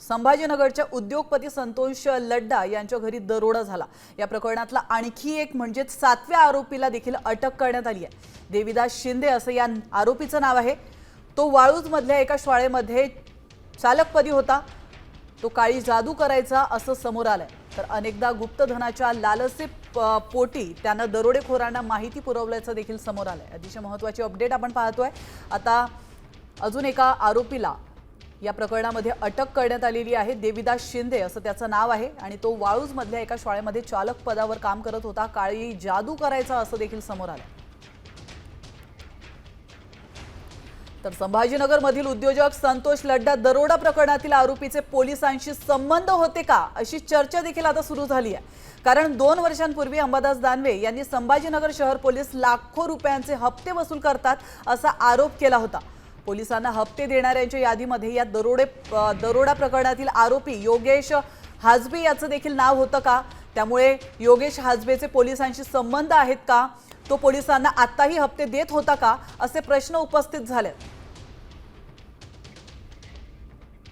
संभाजीनगरच्या उद्योगपती संतोष लड्डा यांच्या घरी दरोडा झाला. या प्रकरणातला आणखी एक म्हणजे सातव्या आरोपीला देखील अटक करण्यात आली आहे. देविदास शिंदे असं या आरोपीचं नाव आहे. तो वाळूजमधल्या एका शाळेमध्ये चालकपदी होता. तो काळी जादू करायचा असं समोर आलंय. तर अनेकदा गुप्तधनाच्या लालसे पोटी त्यानं दरोडेखोरांना माहिती पुरवल्याचं देखील समोर आलंय. अतिशय महत्त्वाची अपडेट आपण पाहतोय. आता अजून एका आरोपीला या प्रकरणामध्ये अटक करण्यात आलेली आहे. देविदास शिंदे असं त्याचं नाव आहे आणि तो वाळूजमधल्या एका शाळेमध्ये चालक पदावर काम करत होता. काळी जादू करायचा असं देखील समोर आलं तर संभाजीनगरमधील उद्योजक संतोष लड्डा दरोडा प्रकरणातील आरोपीचे पोलिसांशी संबंध होते का अशी चर्चा देखील आता सुरू झाली आहे. कारण दोन वर्षांपूर्वी अंबादास दानवे यांनी संभाजीनगर शहर पोलीस लाखो रुपयांचे हप्ते वसूल करतात असा आरोप केला होता. पोलिसांना हप्ते देणाऱ्यांच्या यादीमध्ये या दरोडे दरोडा प्रकरणातील आरोपी योगेश हाजबे याचं देखील नाव होतं का? त्यामुळे योगेश हाजबेचे पोलिसांशी संबंध आहेत का? तो पोलिसांना आत्ताही हप्ते देत होता का? असे प्रश्न उपस्थित झाले